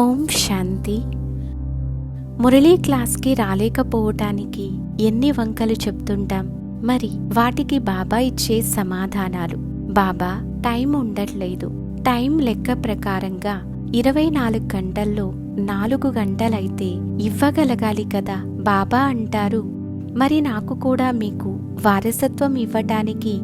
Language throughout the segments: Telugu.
ఓం శాంతి. మురళీ క్లాస్కి రాలేకపోవటానికి ఎన్ని వంకలు చెప్తుంటాం. మరి వాటికి బాబా ఇచ్చే సమాధానాలు. బాబా టైం ఉండట్లేదు. టైం లెక్క ప్రకారంగా ఇరవై నాలుగు గంటల్లో నాలుగు గంటలైతే ఇవ్వగలగాలి కదా బాబా అంటారు. మరి నాకు కూడా మీకు వారసత్వం ఇవ్వటానికి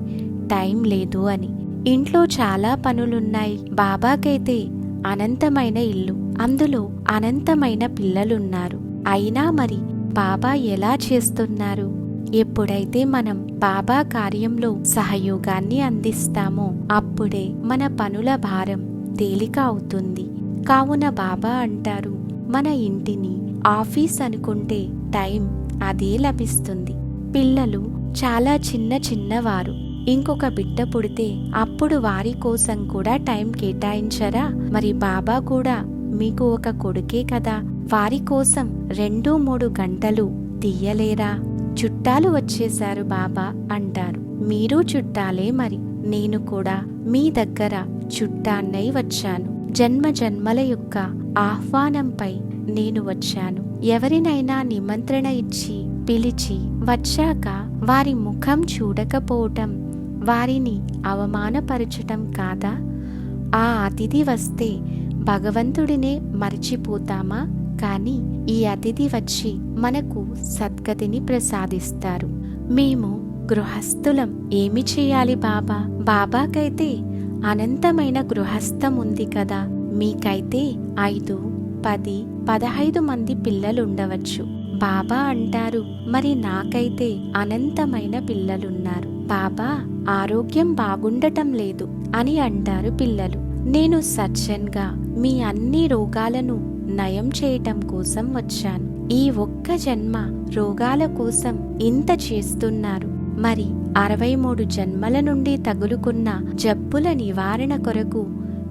టైం లేదు అని. ఇంట్లో చాలా పనులున్నాయి. బాబాకైతే అనంతమైన ఇల్లు. అందులో అనంతమైన పిల్లలున్నారు. అయినా మరి బాబా ఎలా చేస్తున్నారు? ఎప్పుడైతే మనం బాబా కార్యంలో సహయోగాన్ని అందిస్తామో అప్పుడే మన పనుల భారం తేలిక అవుతుంది. కావున బాబా అంటారు మన ఇంటిని ఆఫీస్ అనుకుంటే టైం అదే లభిస్తుంది. పిల్లలు చాలా చిన్న చిన్నవారు. ఇంకొక బిడ్డ పుడితే అప్పుడు వారి కోసం కూడా టైం కేటాయించరా? మరి బాబా కూడా మీకు ఒక కొడుకే కదా. వారి కోసం రెండు మూడు గంటలు తీయలేరా? చుట్టాలు వచ్చేశారు బాబా అంటారు. మీరు చుట్టాలే మరి. నేను కూడా మీ దగ్గర చుట్టాన్నై వచ్చాను. జన్మ జన్మల యొక్క ఆహ్వానంపై నేను వచ్చాను. ఎవరినైనా నిమంత్రణ ఇచ్చి పిలిచి వచ్చాక వారి ముఖం చూడకపోవటం వారిని అవమానపరచటం కాదా? ఆ అతిథి వస్తే భగవంతుడినే మర్చిపోతామా? కానీ ఈ అతిథి వచ్చి మనకు సద్గతిని ప్రసాదిస్తారు. మేము గృహస్థులం. ఏమి చేయాలి బాబా? బాబాకైతే అనంతమైన గృహస్థం ఉంది కదా. మీకైతే ఐదు పది పదహైదు మంది పిల్లలుండవచ్చు. బాబా అంటారు మరి నాకైతే అనంతమైన పిల్లలున్నారు. బాబా ఆరోగ్యం బాగుండటం లేదు అని అంటారు పిల్లలు. నేను సజ్జన్గా మీ అన్ని రోగాలను నయం చేయటం కోసం వచ్చాను. ఈ ఒక్క జన్మ రోగాల కోసం ఇంత చేస్తున్నారు. మరి అరవై మూడు జన్మల నుండి తగులుకున్న జబ్బుల నివారణ కొరకు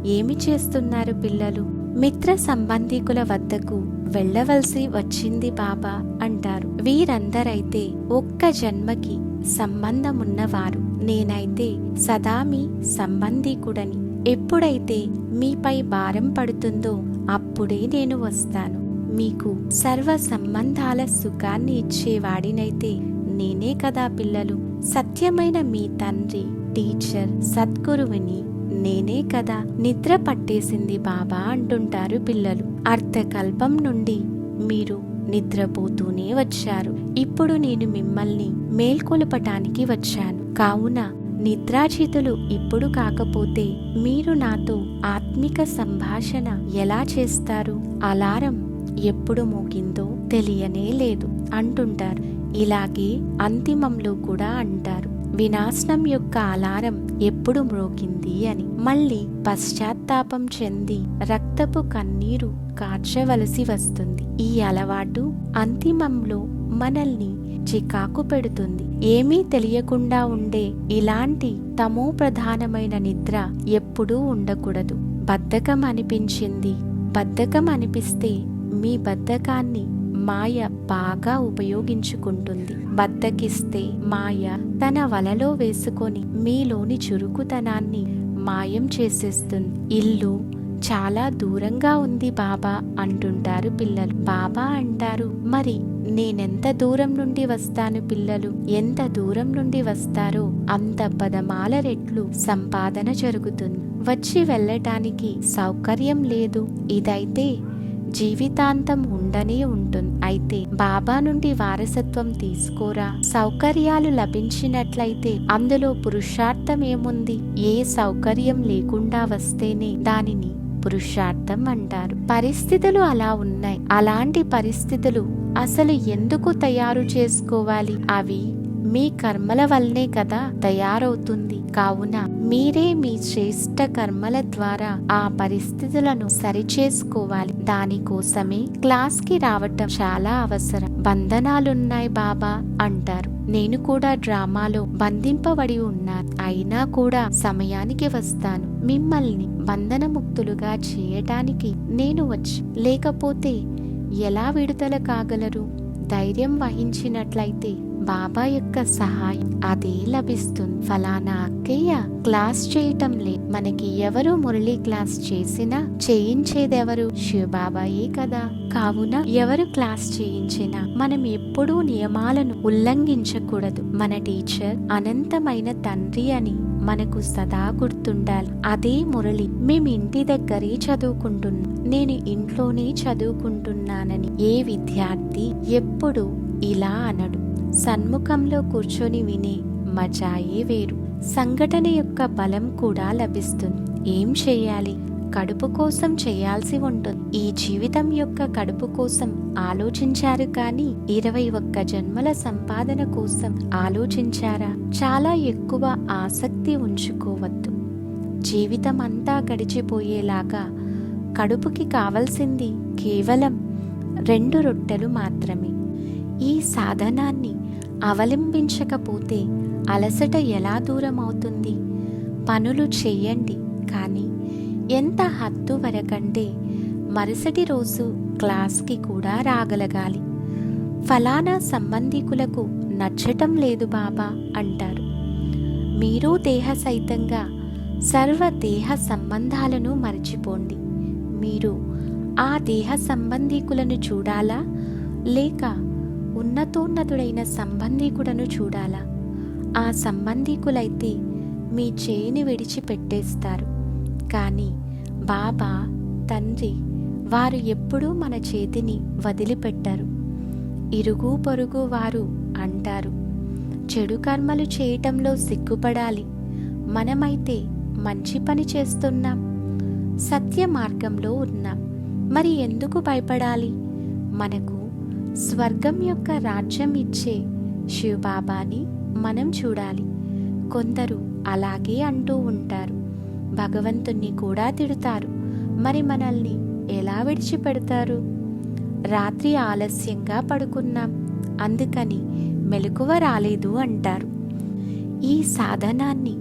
ఏమి చేస్తున్నారు పిల్లలు? మిత్ర సంబంధికుల వద్దకు వెళ్ళవలసి వచ్చింది బాబా అంటారు. వీరందరైతే ఒక్క జన్మకి సంబంధమున్నవారు. నేనైతే సదా మీ సంబంధీకుడని. ఎప్పుడైతే మీపై భారం పడుతుందో అప్పుడే నేను వస్తాను. మీకు సర్వ సంబంధాల సుఖాన్ని ఇచ్చేవాడినైతే నేనే కదా పిల్లలు. సత్యమైన మీ తండ్రి టీచర్ సద్గురువుని నేనే కదా నిద్ర పట్టేసింది బాబా అంటుంటారు పిల్లలు. అర్థకల్పం నుండి మీరు నిద్రపోతూనే వచ్చారు. ఇప్పుడు నేను మిమ్మల్ని మేల్కొలపటానికి వచ్చాను. కావున నిద్రాచితులు ఇప్పుడు కాకపోతే మీరు నాతో ఆత్మిక సంభాషణ ఎలా చేస్తారు? అలారం ఎప్పుడు మోగిందో తెలియనే లేదు అంటుంటారు. ఇలాగే అంతిమంలో కూడా అంటారు. వినాశనం యొక్క అలారం ఎప్పుడు మ్రోగింది అని. మళ్ళీ పశ్చాత్తాపం చెంది రక్తపు కన్నీరు కార్చవలసి వస్తుంది. ఈ అలవాటు అంతిమంలో మనల్ని చికాకు పెడుతుంది. ఏమీ తెలియకుండా ఉండే ఇలాంటి తమో ప్రధానమైన నిద్ర ఎప్పుడూ ఉండకూడదు. బద్ధకం అనిపించింది. బద్ధకం అనిపిస్తే మీ బద్ధకాన్ని మాయ బాగా ఉపయోగించుకుంటుంది. బద్దకిస్తే మాయ తన వలలో వేసుకొని మీలోని చురుకుతనాన్ని మాయం చేసేస్తుంది. ఇల్లు చాలా దూరంగా ఉంది బాబా అంటుంటారు పిల్లలు. బాబా అంటారు మరి నేనెంత దూరం నుండి వస్తాను పిల్లలు? ఎంత దూరం నుండి వస్తారో? అంత పదమాల రెట్లు సంపాదన జరుగుతుంది. వచ్చి వెళ్ళటానికి సౌకర్యం లేదు. ఇదైతే జీవితాంతం ఉండనే ఉంటుంది. అయితే బాబా నుండి వారసత్వం తీసుకోరా? సౌకర్యాలు లభించినట్లయితే అందులో పురుషార్థం ఏముంది? ఏ సౌకర్యం లేకుండా వస్తేనే దానిని పురుషార్థం అంటారు. పరిస్థితులు అలా ఉన్నాయి. అలాంటి పరిస్థితులు అసలు ఎందుకు తయారు చేసుకోవాలి? అవి మీ కర్మల వల్లనే కదా తయారవుతుంది. కావున మీరే మీ శ్రేష్ట కర్మల ద్వారా ఆ పరిస్థితులను సరిచేసుకోవాలి. దానికోసమే క్లాస్కి రావటం చాలా అవసరం. బంధనాలున్నాయి బాబా అంటారు. నేను కూడా డ్రామాలో బంధింపబడి ఉన్నాను అయినా కూడా సమయానికి వస్తాను. మిమ్మల్ని బంధనముక్తులుగా చేయటానికి నేను వచ్చి లేకపోతే ఎలా విడుదల కాగలరు? ధైర్యం వహించినట్లయితే బాబా యొక్క సహాయం అదే లభిస్తుంది. ఫలానా అక్కయ్య క్లాస్ చేయటం లే. మనకి ఎవరు మురళి క్లాస్ చేసినా చేయించేదెవరు? శివబాబాయే కదా. కావున ఎవరు క్లాస్ చేయించినా మనం ఎప్పుడూ నియమాలను ఉల్లంఘించకూడదు. మన టీచర్ అనంతమైన తండ్రి అని మనకు సదా గుర్తుండాలి. అదే మురళి మేము ఇంటి దగ్గరే చదువుకుంటున్నాం. నేను ఇంట్లోనే చదువుకుంటున్నానని ఏ విద్యార్థి ఎప్పుడు ఇలా అనడు. సన్ముఖంలో కూర్చొని వినే మజాయే వేరు. సంఘటన యొక్క బలం కూడా లభిస్తుంది. ఏం చేయాలి? కడుపు కోసం చేయాల్సి ఉంటుంది. ఈ జీవితం యొక్క కడుపు కోసం ఆలోచించారు కానీ ఇరవై ఒక్క జన్మల సంపాదన కోసం ఆలోచించారా? చాలా ఎక్కువ ఆసక్తి ఉంచుకోవద్దు. జీవితం అంతా గడిచిపోయేలాగా కడుపుకి కావలసింది కేవలం రెండు రొట్టెలు మాత్రమే. ఈ సాధనాన్ని అవలంబించకపోతే అలసట ఎలా దూరం అవుతుంది పనులు చేయండి కానీ ఎంత హద్దు వరకంటే మరుసటి రోజు క్లాస్కి కూడా రాగలగాలి. ఫలానా సంబంధికులకు నచ్చటం లేదు బాబా అంటారు. మీరు దేహ సైతంగా సర్వ దేహ సంబంధాలను మర్చిపోండి. మీరు ఆ దేహ సంబంధికులను చూడాలా? లేక ఉన్నతోన్నతుడైన సంబంధీకుడను చూడాలా. ఆ సంబంధీకులైతే మీ చేయిని విడిచిపెట్టేస్తారు. కానీ బాబా తండ్రి వారు ఎప్పుడూ మన చేతిని వదిలిపెట్టరు. ఇరుగు పొరుగు వారు అంటారు. చెడు కర్మలు చేయటంలో సిగ్గుపడాలి. మనమైతే మంచి పని చేస్తున్నాం. సత్య మార్గంలో ఉన్నాం. మరి ఎందుకు భయపడాలి? మనకు స్వర్గం యొక్క రాజ్యం ఇచ్చే శివబాబాని మనం చూడాలి. కొందరు అలాగే అంటూ ఉంటారు. భగవంతుణ్ణి కూడా తిడతారు. మరి మనల్ని ఎలా విడిచిపెడతారు? రాత్రి ఆలస్యంగా పడుకున్నాం. అందుకని మెలకువ రాలేదు అంటారు. ఈ సాధనాన్ని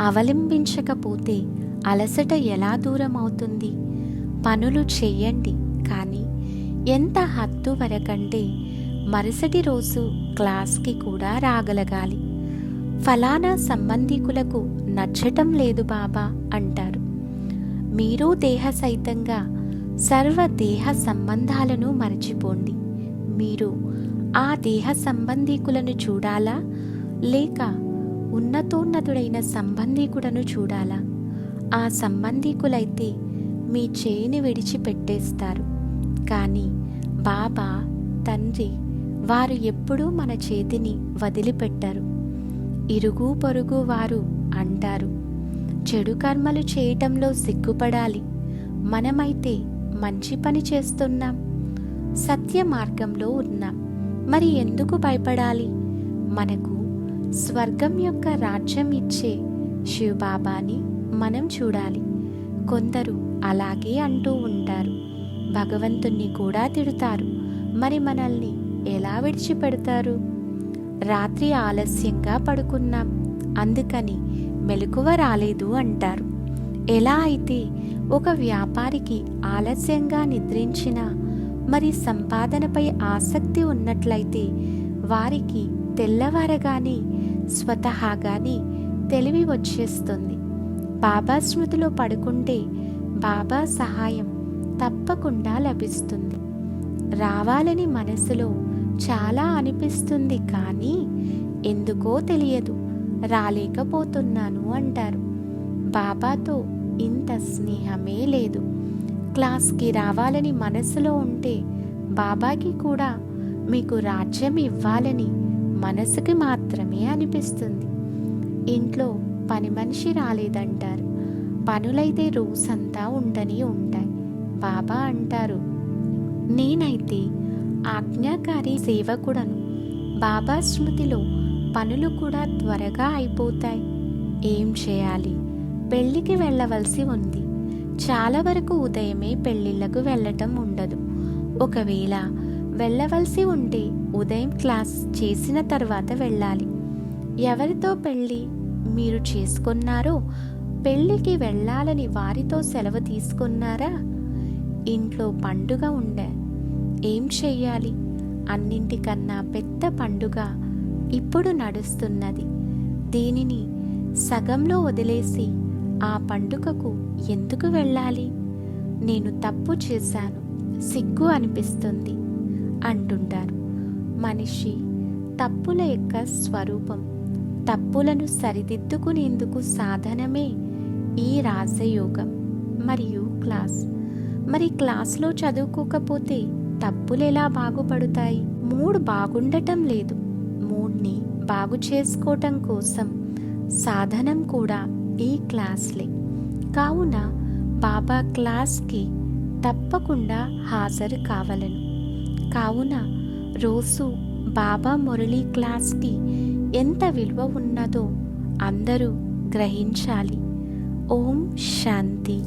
అవలంబించకపోతే అలసట ఎలా దూరం అవుతుంది పనులు చెయ్యండి కానీ ఎంత హద్దు వరకంటే మరుసటి రోజు క్లాస్కి కూడా రాగలగాలి. ఫలానా సంబంధికులకు నచ్చటం లేదు బాబా అంటారు. మీరు దేహ సైతంగా సర్వ దేహ సంబంధాలను మరచిపోండి. మీరు ఆ దేహ సంబంధికులను చూడాలా? లేక ఉన్నతోన్నతుడైన సంబంధికుడను చూడాలా? ఆ సంబంధికులైతే మీ చేయిని విడిచిపెట్టేస్తారు. కానీ బాబా తండ్రి వారు ఎప్పుడూ మన చేతిని వదిలిపెట్టరు. ఇరుగు పొరుగు వారు అంటారు. చెడు కర్మలు చేయటంలో సిగ్గుపడాలి. మనమైతే మంచి పని చేస్తున్నాం. సత్య మార్గంలో ఉన్నాం. మరి ఎందుకు భయపడాలి? మనకు స్వర్గం యొక్క రాజ్యం ఇచ్చే శివబాబాని మనం చూడాలి. కొందరు అలాగే అంటూ ఉంటారు. భగవంతుణ్ణి కూడా తిడుతారు. మరి మనల్ని ఎలా విడిచిపెడతారు? రాత్రి ఆలస్యంగా పడుకున్నాం. అందుకని మెలకువ రాలేదు అంటారు. ఎలా అయితే ఒక వ్యాపారికి ఆలస్యంగా నిద్రించినా మరి సంపాదనపై ఆసక్తి ఉన్నట్లయితే వారికి తెల్లవారగానే స్వతహాగానే తెలివి వచ్చేస్తుంది. బాబా స్మృతిలో పడుకుంటే బాబా సహాయం తప్పకుండా లభిస్తుంది. రావాలని మనసులో చాలా అనిపిస్తుంది కానీ ఎందుకో తెలియదు. రాలేకపోతున్నాను అంటారు. బాబాతో ఇంత స్నేహమే లేదు. క్లాస్కి రావాలని మనసులో ఉంటే బాబాకి కూడా మీకు రాజ్యం ఇవ్వాలని మనసుకి మాత్రమే అనిపిస్తుంది. ఇంట్లో పని మనిషి రాలేదంటారు. పనులైతే రోజంతా ఉండని ఉంటాయి. బాబా అంటారు. నేనైతే ఆజ్ఞాకారి సేవకుడను. బాబా స్మృతిలో పనులు కూడా త్వరగా అయిపోతాయి. ఏం చేయాలి? పెళ్ళికి వెళ్ళవలసి ఉంది. చాలా వరకు ఉదయమే పెళ్ళిళ్ళకు వెళ్ళటం ఉండదు. ఒకవేళ వెళ్ళవలసి ఉంటే ఉదయం క్లాస్ చేసిన తర్వాత వెళ్ళాలి. ఎవరితో పెళ్ళి? మీరు చేసుకున్నారో? పెళ్ళికి వెళ్ళాలని వారితో సెలవు తీసుకున్నారా? ఇంట్లో పండుగ ఉండే. ఏం చెయ్యాలి? అన్నింటికన్నా పెద్ద పండుగ ఇప్పుడు నడుస్తున్నది. దీనిని సగంలో వదిలేసి ఆ పండుగకు ఎందుకు వెళ్ళాలి? నేను తప్పు చేశాను సిగ్గు అనిపిస్తుంది అంటుంటారు. మనిషి తప్పుల యొక్క స్వరూపం తప్పులను సరిదిద్దుకునేందుకు సాధనమే ఈ రాజయోగం మరియు క్లాస్. మరి క్లాస్లో చదువుకోకపోతే తప్పులు ఎలా బాగుపడుతాయి? మూడ్ బాగుండటం లేదు. మూడ్ని బాగు చేసుకోవటం కోసం సాధనం కూడా ఈ క్లాస్లే. కావున బాబా క్లాస్కి తప్పకుండా హాజరు కావలను. కావున రోజు బాబా మురళీ క్లాస్కి ఎంత విలువ ఉన్నదో అందరూ గ్రహించాలి. ఓం శాంతి.